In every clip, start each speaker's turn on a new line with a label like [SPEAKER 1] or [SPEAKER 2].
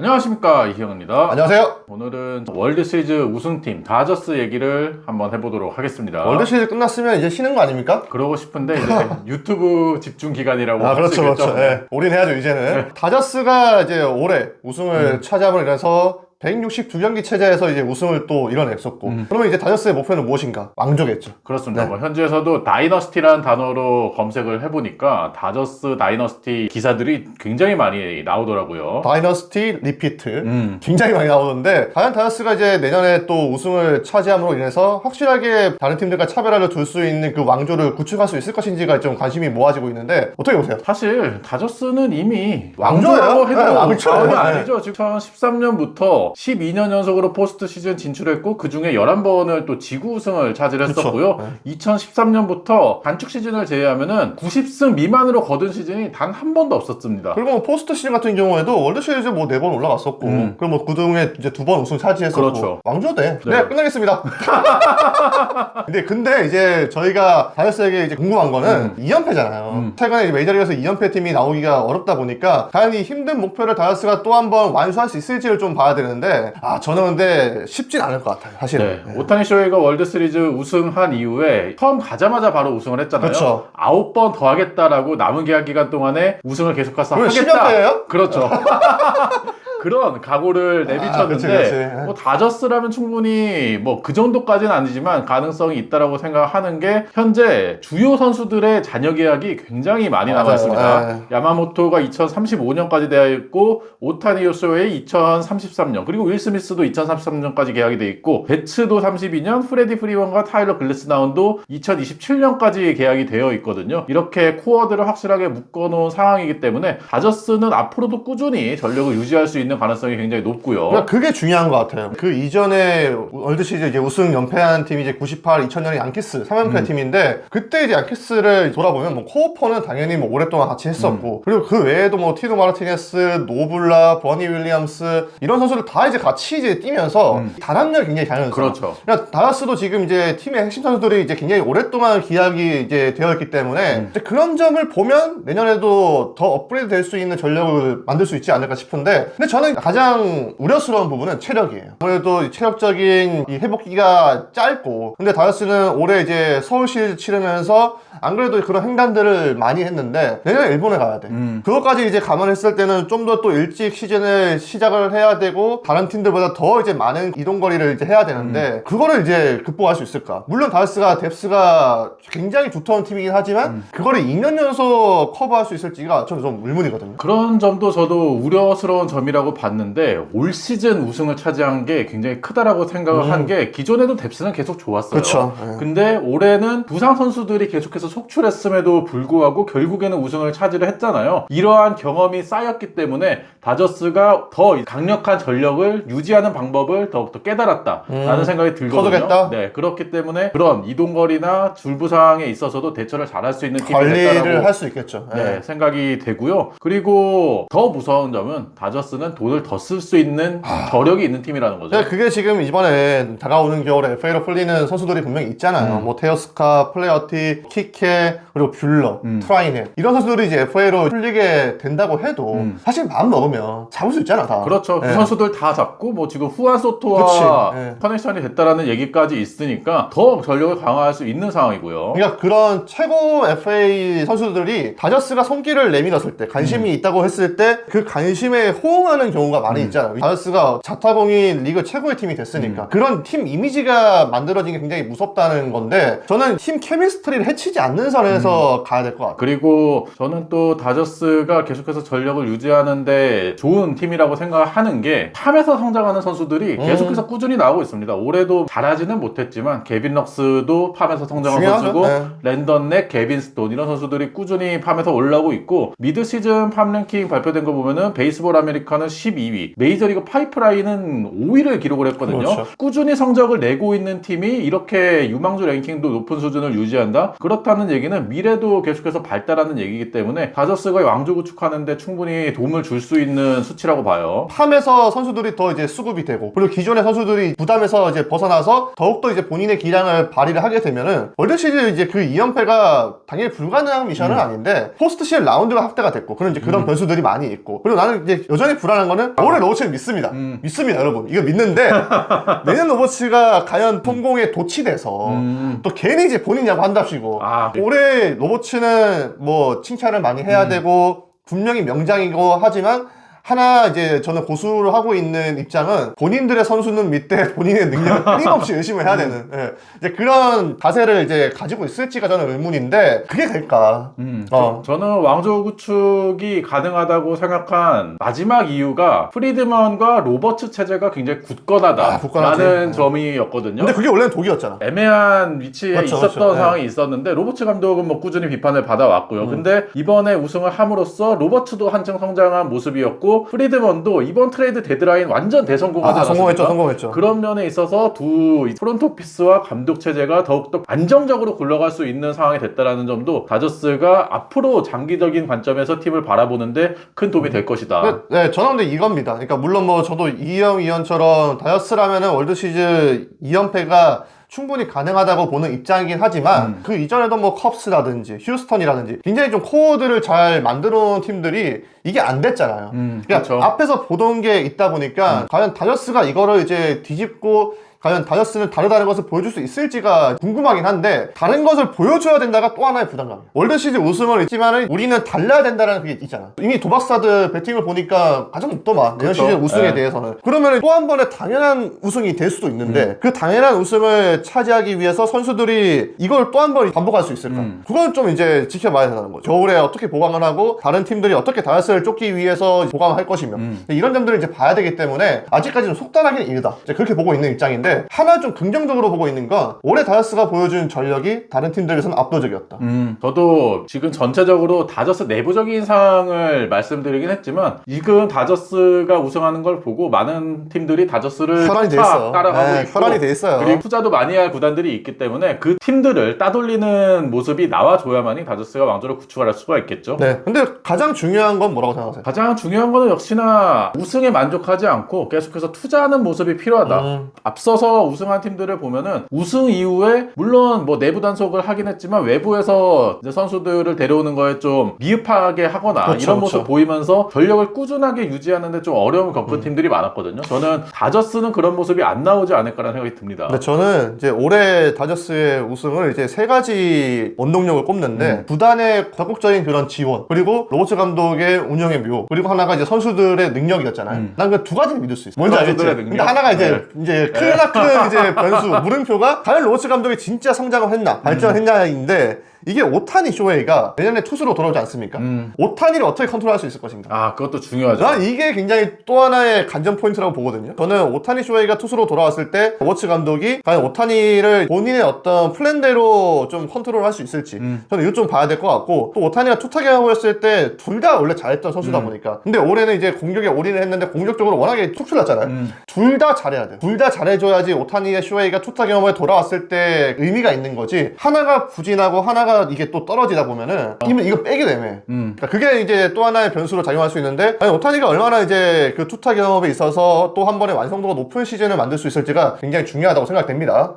[SPEAKER 1] 안녕하십니까 이희영입니다.
[SPEAKER 2] 안녕하세요.
[SPEAKER 1] 오늘은 월드 시리즈 우승팀 다저스 얘기를 한번 해보도록 하겠습니다.
[SPEAKER 2] 월드 시리즈 끝났으면 이제 쉬는 거 아닙니까?
[SPEAKER 1] 그러고 싶은데 이제 유튜브 집중 기간이라고
[SPEAKER 2] 아 그렇죠? 그렇죠. 예. 올인해야죠 이제는. 다저스가 이제 올해 우승을
[SPEAKER 1] 음.
[SPEAKER 2] 차지함으로 인해서 162경기 체제에서 이제 우승을 또 이뤄냈었고
[SPEAKER 1] 음.
[SPEAKER 2] 그러면 이제 다저스의 목표는 무엇인가? 왕조겠죠.
[SPEAKER 1] 그렇습니다.
[SPEAKER 2] 네.
[SPEAKER 1] 뭐 현지에서도 다이너스티라는 단어로 검색을 해보니까 다저스 다이너스티 기사들이 굉장히 많이 나오더라고요.
[SPEAKER 2] 다이너스티 리피트
[SPEAKER 1] 음.
[SPEAKER 2] 굉장히 많이 나오는데 과연 다저스가 이제 내년에 또 우승을 차지함으로 인해서 확실하게 다른 팀들과 차별화를 둘 수 있는 그 왕조를 구축할 수 있을 것인지가 좀 관심이 모아지고 있는데 어떻게 보세요?
[SPEAKER 1] 사실 다저스는 이미? 왕조라고 해도
[SPEAKER 2] 네.
[SPEAKER 1] 과언이
[SPEAKER 2] 네.
[SPEAKER 1] 아니죠. 지금 2013년부터 12년 연속으로 포스트 시즌 진출했고 그 중에 11번을 또 지구 우승을 차지를
[SPEAKER 2] 그쵸.
[SPEAKER 1] 했었고요.
[SPEAKER 2] 네.
[SPEAKER 1] 2013년부터 단축 시즌을 제외하면은 90승 미만으로 거둔 시즌이 단 한 번도 없었습니다.
[SPEAKER 2] 그리고 뭐 포스트 시즌 같은 경우에도 월드 시리즈 뭐 네 번 올라갔었고
[SPEAKER 1] 음.
[SPEAKER 2] 그리고 뭐 그중에 이제 두 번 우승 차지했었고
[SPEAKER 1] 그렇죠.
[SPEAKER 2] 왕조대. 네,
[SPEAKER 1] 네.
[SPEAKER 2] 끝나겠습니다. 근데 근데 이제 저희가 다이어스에게 이제 궁금한 거는 2연패잖아요.
[SPEAKER 1] 음.
[SPEAKER 2] 최근에 메이저리그에서 2연패 팀이 나오기가 어렵다 보니까 이 힘든 목표를 다이어스가 또 한 번 완수할 수 있을지를 좀 봐야 되는데 아 저는 근데 쉽진 않을 것 같아요. 사실은.
[SPEAKER 1] 네. 오타니 쇼헤이가 월드 시리즈 우승한 이후에 처음 가자마자 바로 우승을 했잖아요.
[SPEAKER 2] 그렇죠.
[SPEAKER 1] 아홉 번 더 하겠다라고 남은 계약 기간 동안에 우승을 계속해서 하겠다.
[SPEAKER 2] 10연패예요?
[SPEAKER 1] 그렇죠. 그런 각오를
[SPEAKER 2] 아,
[SPEAKER 1] 내비쳤는데
[SPEAKER 2] 그치.
[SPEAKER 1] 뭐 다저스라면 충분히 뭐 그 정도까지는 아니지만 가능성이 있다라고 생각하는 게 현재 주요 선수들의 잔여 계약이 굉장히 많이. 남아 있습니다.
[SPEAKER 2] 네.
[SPEAKER 1] 야마모토가 2035년까지 되어 있고 오타니 요소의 2033년 그리고 윌 스미스도 2033년까지 계약이 돼 있고 베츠도 32년 프레디 프리원과 타일러 글래스나운도 2027년까지 계약이 되어 있거든요. 이렇게 코어들을 확실하게 묶어놓은 상황이기 때문에 다저스는 앞으로도 꾸준히 전력을 유지할 수 있는 가능성이 굉장히 높고요.
[SPEAKER 2] 그러니까 그게 중요한 것 같아요. 그 이전에 월드 시리즈 이제 우승 연패한 팀이 이제 98, 2000년에 양키스 3연패
[SPEAKER 1] 음.
[SPEAKER 2] 팀인데 그때 이제 양키스를 돌아보면 뭐 코어퍼는 당연히 뭐 오랫동안 같이
[SPEAKER 1] 음.
[SPEAKER 2] 했었고 그리고 그 외에도 뭐 티노 마르티네스, 노블라, 버니 윌리엄스 이런 선수들 다 이제 같이 이제 뛰면서 단합력이 굉장히 강해졌어요.
[SPEAKER 1] 음. 그렇죠.
[SPEAKER 2] 그러니까 다라스도 지금 이제 팀의 핵심 선수들이 이제 굉장히 오랫동안 기약이 이제 되어 있기 때문에
[SPEAKER 1] 음.
[SPEAKER 2] 이제 그런 점을 보면 내년에도 더 업그레이드 될 수 있는 전력을 만들 수 있지 않을까 싶은데 근데 저는 가장 우려스러운 부분은 체력이에요. 아무래도 이 체력적인 이 회복기가 짧고 근데 다라스는 올해 이제 서울시 치르면서 안 그래도 그런 횡단들을 많이 했는데 내년에 일본에 가야 돼.
[SPEAKER 1] 음.
[SPEAKER 2] 그것까지 이제 감안했을 때는 좀 더 또 일찍 시즌을 시작을 해야 되고 다른 팀들보다 더 이제 많은 이동 거리를 이제 해야 되는데 그거를 이제 극복할 수 있을까? 물론 다스가 뎁스가 굉장히 두터운 팀이긴 하지만 그거를 2년 연속 커버할 수 있을지가 저는 좀 의문이거든요.
[SPEAKER 1] 그런 점도 저도 우려스러운 점이라고 봤는데 올 시즌 우승을 차지한 게 굉장히 크다라고 생각을 한게 기존에도 뎁스는 계속 좋았어요.
[SPEAKER 2] 음. 그쵸. 예.
[SPEAKER 1] 근데 올해는 부상 선수들이 계속해서 속출했음에도 불구하고 결국에는 우승을 차지를 했잖아요. 이러한 경험이 쌓였기 때문에 다저스가 더 강력한 전력을 유지하는 방법을 더욱더 깨달았다라는
[SPEAKER 2] 음.
[SPEAKER 1] 생각이 들거든요.
[SPEAKER 2] 커두겠다?
[SPEAKER 1] 네, 그렇기 때문에 그런 이동거리나 줄부상에 있어서도 대처를 잘할 수 있는 팀이
[SPEAKER 2] 관리를 할 수 있겠죠. 예.
[SPEAKER 1] 네, 생각이 되고요. 그리고 더 무서운 점은 다저스는 돈을 더 쓸 수 있는 저력이 있는 팀이라는 거죠.
[SPEAKER 2] 네, 그게 지금 이번에 다가오는 겨울에 FA로 풀리는 선수들이 분명히 있잖아요.
[SPEAKER 1] 음.
[SPEAKER 2] 뭐 테어스카, 플레어티, 키케, 그리고 뷰러,
[SPEAKER 1] 음.
[SPEAKER 2] 트라이넷 이런 선수들이 이제 FA로 풀리게 된다고 해도
[SPEAKER 1] 음.
[SPEAKER 2] 사실 마음 먹으면 잡을 수 있잖아 다.
[SPEAKER 1] 그렇죠. 그
[SPEAKER 2] 네.
[SPEAKER 1] 선수들 다 잡고 뭐 지금 후안 소토와
[SPEAKER 2] 그치, 네.
[SPEAKER 1] 커넥션이 됐다라는 얘기까지 있으니까 더 전력을 강화할 수 있는 상황이고요.
[SPEAKER 2] 그러니까 그런 최고 FA 선수들이 다저스가 손길을 내밀었을 때 관심이
[SPEAKER 1] 음.
[SPEAKER 2] 있다고 했을 때 그 관심에 호응하는 경우가 많이 있잖아요. 다저스가 자타공인 리그 최고의 팀이
[SPEAKER 1] 음.
[SPEAKER 2] 됐으니까 그런 팀 이미지가 만들어진 게 굉장히 무섭다는 건데 저는 팀 케미스트리를 해치지 않는 선에서 가야 될 것 같아요.
[SPEAKER 1] 그리고 저는 또 다저스가 계속해서 전력을 유지하는데 좋은 팀이라고 생각하는 게 탐에서 성장하는 선수들이
[SPEAKER 2] 음.
[SPEAKER 1] 계속해서 꾸준히 나오고 있습니다. 올해도 잘하지는 못했지만 게빈 럭스도 팜에서 성장한
[SPEAKER 2] 중요하죠.
[SPEAKER 1] 선수고
[SPEAKER 2] 네.
[SPEAKER 1] 랜던 넥, 게빈 스톤 이런 선수들이 꾸준히 팜에서 올라오고 있고 미드 시즌 팜 랭킹 발표된 거 보면은 베이스볼 아메리카는 12위, 메이저리그 파이프라인은 5위를 기록을 했거든요.
[SPEAKER 2] 그렇죠.
[SPEAKER 1] 꾸준히 성적을 내고 있는 팀이 이렇게 유망주 랭킹도 높은 수준을 유지한다? 그렇다는 얘기는 미래도 계속해서 발달하는 얘기이기 때문에 다저스가 왕조 구축하는데 충분히 도움을 줄 수 있는 수치라고 봐요.
[SPEAKER 2] 팜에서 선수들이 더 이제 수급이 되고 그리고 기존의 선수들이 부담에서 이제 벗어나서 더욱더 이제 본인의 기량을 발휘를 하게 되면은 월드 시리즈 이제 그 2연패가 당연히 불가능한 미션은 아닌데 포스트 시즌 라운드가 확대가 됐고 그런 이제 그런 변수들이 많이 있고 그리고 나는 이제 여전히 불안한 가능한 거는 올해 로버츠를 믿습니다.
[SPEAKER 1] 음.
[SPEAKER 2] 믿습니다, 여러분. 이거 믿는데 내년 로버츠가 과연 성공에 도취돼서
[SPEAKER 1] 음.
[SPEAKER 2] 또 괜히 이제 본인 야구 한답시고
[SPEAKER 1] 아,
[SPEAKER 2] 올해 로버츠는 뭐 칭찬을 많이 해야 되고 분명히 명장이고 하지만 하나 이제 저는 고수를 하고 있는 입장은 본인들의 선수는 밑에 본인의 능력을 끊임없이 열심히 해야 되는 예. 이제 그런 자세를 이제 가지고 있을지가 저는 의문인데 그게 될까?
[SPEAKER 1] 음,
[SPEAKER 2] 어.
[SPEAKER 1] 저, 는 왕조 구축이 가능하다고 생각한 마지막 이유가 프리드먼과 로버츠 체제가 굉장히 굳건하다라는
[SPEAKER 2] 아, 굳건하지.
[SPEAKER 1] 점이었거든요.
[SPEAKER 2] 근데 그게 원래는 독이었잖아.
[SPEAKER 1] 애매한 위치에
[SPEAKER 2] 그렇죠,
[SPEAKER 1] 있었던
[SPEAKER 2] 그렇죠. 네.
[SPEAKER 1] 상황이 있었는데 로버츠 감독은 뭐 꾸준히 비판을 받아왔고요.
[SPEAKER 2] 음.
[SPEAKER 1] 근데 이번에 우승을 함으로써 로버츠도 한층 성장한 모습이었고 프리드먼도 이번 트레이드 데드라인 완전 대성공하지
[SPEAKER 2] 아,
[SPEAKER 1] 않았습니까?
[SPEAKER 2] 성공했죠, 성공했죠.
[SPEAKER 1] 그런 면에 있어서 두 프론트 오피스와 감독 체제가 더욱더 안정적으로 굴러갈 수 있는 상황이 됐다라는 점도 다저스가 앞으로 장기적인 관점에서 팀을 바라보는데 큰 도움이 될 것이다.
[SPEAKER 2] 네, 네, 저는 근데 이겁니다. 그러니까 물론 뭐 저도 이형 이현처럼 다이어스라면은 월드 시즌 2연패가 충분히 가능하다고 보는 입장이긴 하지만
[SPEAKER 1] 음.
[SPEAKER 2] 그 이전에도 뭐 컵스라든지 휴스턴이라든지 굉장히 좀 코어들을 잘 만들어 놓은 팀들이 이게 안 됐잖아요.
[SPEAKER 1] 음,
[SPEAKER 2] 그러니까
[SPEAKER 1] 그렇죠.
[SPEAKER 2] 앞에서 보던 게 있다 보니까 과연 다저스가 이거를 이제 뒤집고 과연 다저스는 다르다는 것을 보여줄 수 있을지가 궁금하긴 한데 다른 것을 보여줘야 된다가 또 하나의 부담감이에요 월드 시즌 우승을 있지만은 우리는 달라야 된다는 게 있잖아 이미 도박사드 배팅을 보니까 가장 높더만 내년. 시즌 우승에
[SPEAKER 1] 네.
[SPEAKER 2] 대해서는 그러면 또 한 번의 당연한 우승이 될 수도 있는데 그 당연한 우승을 차지하기 위해서 선수들이 이걸 또 한 번 반복할 수 있을까
[SPEAKER 1] 음.
[SPEAKER 2] 그건 좀 이제 지켜봐야 된다는 거죠 겨울에 어떻게 보강을 하고 다른 팀들이 어떻게 다저스를 쫓기 위해서 보강을 할 것이며
[SPEAKER 1] 음.
[SPEAKER 2] 이런 점들을 이제 봐야 되기 때문에 아직까지는 속단하기는 이르다. 그렇게 보고 있는 입장인데 하나 좀 긍정적으로 보고 있는 건 올해 다저스가 보여준 전력이 다른 팀들에서는 압도적이었다.
[SPEAKER 1] 음, 저도 지금 전체적으로 다저스 내부적인 상황을 말씀드리긴 했지만 지금 다저스가 우승하는 걸 보고 많은 팀들이 다저스를
[SPEAKER 2] 혈안이
[SPEAKER 1] 돼차
[SPEAKER 2] 있어요.
[SPEAKER 1] 따라가고
[SPEAKER 2] 네,
[SPEAKER 1] 있고
[SPEAKER 2] 혈안이 돼 있어요.
[SPEAKER 1] 그리고 투자도 많이 할 구단들이 있기 때문에 그 팀들을 따돌리는 모습이 나와줘야만이 다저스가 왕조를 구축할 수가 있겠죠.
[SPEAKER 2] 네. 근데 가장 중요한 건 뭐라고 생각하세요?
[SPEAKER 1] 가장 중요한 거는 역시나 우승에 만족하지 않고 계속해서 투자하는 모습이 필요하다.
[SPEAKER 2] 음,
[SPEAKER 1] 앞서 서 우승한 팀들을 보면은 우승 이후에 물론 뭐 내부 단속을 하긴 했지만 외부에서 선수들을 데려오는 거에 좀 미흡하게 하거나
[SPEAKER 2] 그렇죠,
[SPEAKER 1] 이런
[SPEAKER 2] 그렇죠.
[SPEAKER 1] 모습 보이면서 전력을 꾸준하게 유지하는데 좀 어려움을 겪은
[SPEAKER 2] 음.
[SPEAKER 1] 팀들이 많았거든요. 저는 다저스는 그런 모습이 안 나오지 않을까라는 생각이 듭니다.
[SPEAKER 2] 근데 저는 이제 올해 다저스의 우승을 이제 세 가지 원동력을 꼽는데
[SPEAKER 1] 음.
[SPEAKER 2] 구단의 적극적인 그런 지원 그리고 로버츠 감독의 운영의 묘 그리고 하나가 이제 선수들의 능력이었잖아요.
[SPEAKER 1] 음.
[SPEAKER 2] 난그 두 가지는 믿을 수 있어. 뭔지 알겠지?
[SPEAKER 1] 능력?
[SPEAKER 2] 근데 하나가 이제
[SPEAKER 1] 네.
[SPEAKER 2] 이제 크나큰 이제 변수 물음표가 과연 로버츠 감독이 진짜 성장을 했나 발전했냐인데 이게 오타니 쇼헤이가 내년에 투수로 돌아오지 않습니까?
[SPEAKER 1] 음.
[SPEAKER 2] 오타니를 어떻게 컨트롤할 수 있을 것인가?
[SPEAKER 1] 아 그것도 중요하죠.
[SPEAKER 2] 난 이게 굉장히 또 하나의 관전 포인트라고 보거든요. 저는 오타니 쇼헤이가 투수로 돌아왔을 때 로버츠 감독이 과연 오타니를 본인의 어떤 플랜대로 좀 컨트롤할 수 있을지
[SPEAKER 1] 음.
[SPEAKER 2] 저는 이거 좀 봐야 될 것 같고 또 오타니가 투타격을 했을 때 둘 다 원래 잘했던 선수다
[SPEAKER 1] 음.
[SPEAKER 2] 보니까 근데 올해는 이제 공격에 올인을 했는데 공격적으로 워낙에 툭 튀었잖아요.
[SPEAKER 1] 음.
[SPEAKER 2] 둘다 잘해야 돼. 둘 다 잘해줘야지 오타니의 쇼헤이가 투타 경험에 돌아왔을 때 의미가 있는 거지. 하나가 부진하고 하나가 이게 또 떨어지다 보면은 이면 이거 빼게 되면
[SPEAKER 1] 음.
[SPEAKER 2] 그러니까 그게 이제 또 하나의 변수로 작용할 수 있는데 아니, 오타니가 얼마나 이제 그 투타 경험에 있어서 또 한 번에 완성도가 높은 시즌을 만들 수 있을지가 굉장히 중요하다고 생각됩니다.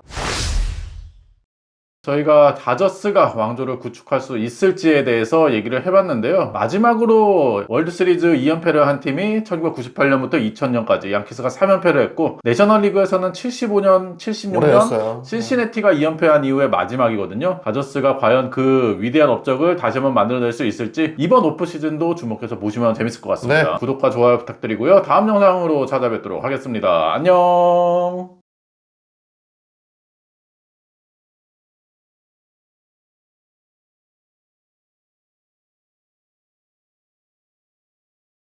[SPEAKER 1] 저희가 다저스가 왕조를 구축할 수 있을지에 대해서 얘기를 해봤는데요. 마지막으로 월드시리즈 2연패를 한 팀이 1998년부터 2000년까지 양키스가 3연패를 했고 내셔널리그에서는 75년, 76년
[SPEAKER 2] 오래였어요.
[SPEAKER 1] 신시내티가 2연패한 이후에 마지막이거든요. 다저스가 과연 그 위대한 업적을 다시 한번 만들어낼 수 있을지 이번 오프 시즌도 주목해서 보시면 재밌을 것 같습니다.
[SPEAKER 2] 네.
[SPEAKER 1] 구독과 좋아요 부탁드리고요. 다음 영상으로 찾아뵙도록 하겠습니다. 안녕.